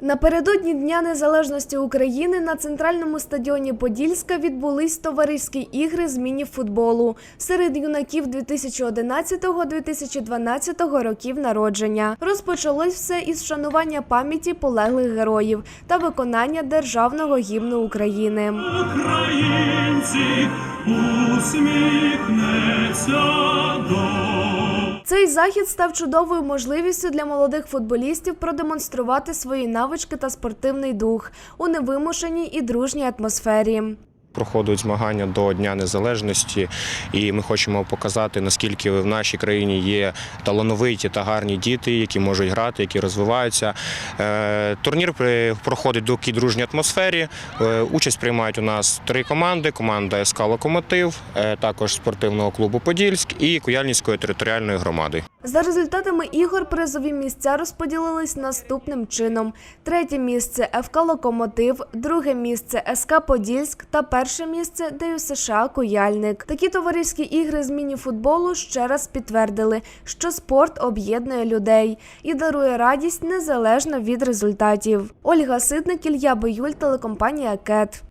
Напередодні Дня Незалежності України на центральному стадіоні Подільська відбулись товариські ігри з міні-футболу серед юнаків 2011-2012 років народження. Розпочалось все із вшанування пам'яті полеглих героїв та виконання державного гімну України. Українці усміхнеться до. Цей захід став чудовою можливістю для молодих футболістів продемонструвати свої навички та спортивний дух у невимушеній і дружній атмосфері. Проходять змагання до Дня Незалежності, і ми хочемо показати, наскільки в нашій країні є талановиті та гарні діти, які можуть грати, які розвиваються. Е, Турнір проходить в такій дружній атмосфері. Е, Участь приймають у нас три команди: команда СК Локомотив, е, також спортивного клубу Подільськ і Куяльницької територіальної громади. За результатами ігор призові місця розподілились наступним чином: третє місце ФК Локомотив, друге місце СК Подільськ та перше місце ДЮ США Куяльник. Такі товариські ігри з міні-футболу ще раз підтвердили, що спорт об'єднує людей і дарує радість незалежно від результатів. Ольга Ситник, Ілья Биюль, телекомпанія КЕТ.